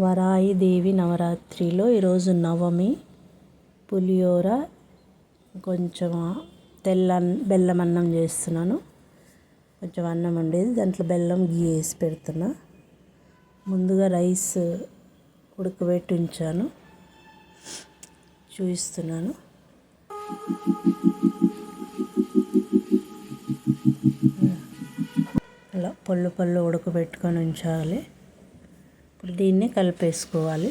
వరాయి దేవి నవరాత్రిలో ఈరోజు నవమి. పులిహోర కొంచెం తెల్ల బెల్లం అన్నం చేస్తున్నాను. కొంచెం అన్నం ఉండేది దాంట్లో బెల్లం గీ వేసి పెడుతున్నా. ముందుగా రైస్ ఉడకబెట్టి ఉంచాను చూపిస్తున్నాను అలా పళ్ళు పళ్ళు ఉడకబెట్టుకొని ఉంచాలి. ఇప్పుడు దీన్ని కలిపేసుకోవాలి.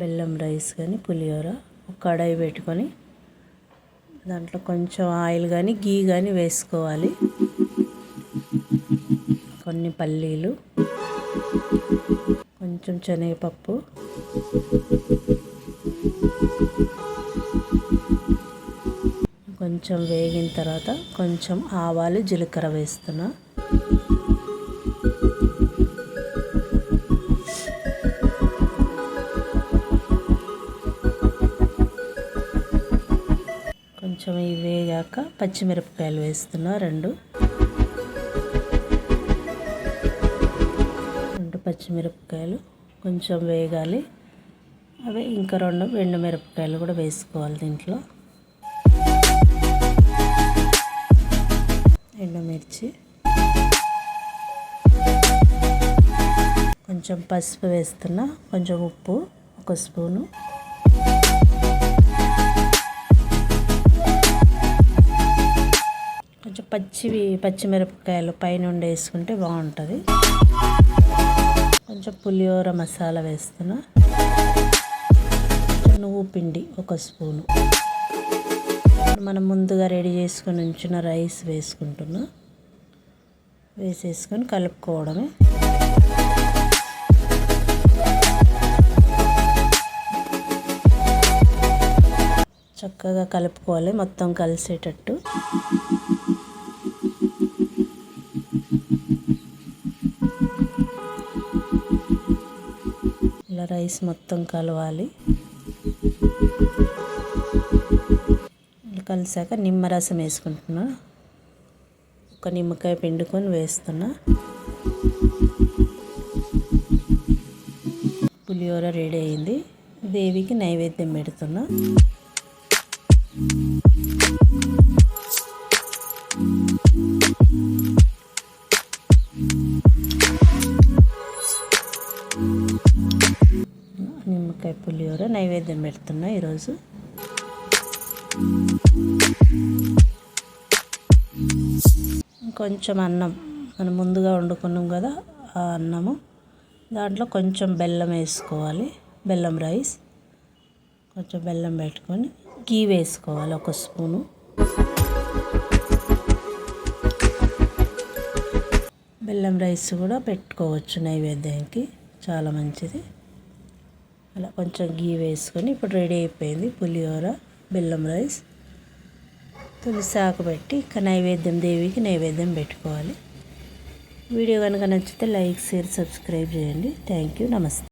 బెల్లం రైస్ కానీ పులిహోర ఒక కడాయి పెట్టుకొని దాంట్లో కొంచెం ఆయిల్ కానీ గీ కానీ వేసుకోవాలి. కొన్ని పల్లీలు కొంచెం శనగపప్పు కొంచెం వేగిన తర్వాత కొంచెం ఆవాలు జీలకర్ర వేస్తున్నా. కొంచెం ఇవి వేగాక పచ్చిమిరపకాయలు వేస్తున్నా రెండు. రెండు పచ్చిమిరపకాయలు కొంచెం వేగాలి. అవి ఇంకా రెండు ఎండు మిరపకాయలు కూడా వేసుకోవాలి దీంట్లో. ఎండుమిర్చి. కొంచెం పసుపు వేస్తున్నా కొంచెం ఉప్పు ఒక స్పూను. పచ్చివి పచ్చిమిరపకాయలు పైన వేసుకుంటే బాగుంటుంది. కొంచెం పులిహోర మసాలా వేస్తున్నా. నువ్వు పిండి ఒక స్పూను. మనం ముందుగా రెడీ చేసుకొని ఉంచిన రైస్ వేసుకుంటున్నా. వేసేసుకొని కలుపుకోవడమే. చక్కగా కలుపుకోవాలి మొత్తం కలిసేటట్టు. ఇలా రైస్ మొత్తం కలవాలి. కలిసాక నిమ్మరసం వేసుకుంటున్నా. ఒక నిమ్మకాయ పిండుకొని వేస్తున్నా. పులిహోర రెడీ అయింది. దేవికి నైవేద్యం పెడుతున్నా. నిమ్మకాయ పులిహోర నైవేద్యం పెడుతున్నా ఈరోజు. కొంచెం అన్నం మనం ముందుగా వండుకున్నాం కదా ఆ అన్నము. దాంట్లో కొంచెం బెల్లం వేసుకోవాలి బెల్లం రైస్. కొంచెం బెల్లం పెట్టుకొని గీ వేసుకోవాలి ఒక స్పూను. బెల్లం రైస్ కూడా పెట్టుకోవచ్చు నైవేద్యానికి చాలా మంచిది. అలా కొంచెం గీ వేసుకొని ఇప్పుడు రెడీ అయిపోయింది పులిహోర బెల్లం రైస్. తులసి ఆకు పెట్టి ఇక నైవేద్యం దేవికి నైవేద్యం పెట్టుకోవాలి. వీడియో కనుక నచ్చితే లైక్ షేర్ సబ్స్క్రైబ్ చేయండి. Thank you. నమస్తే.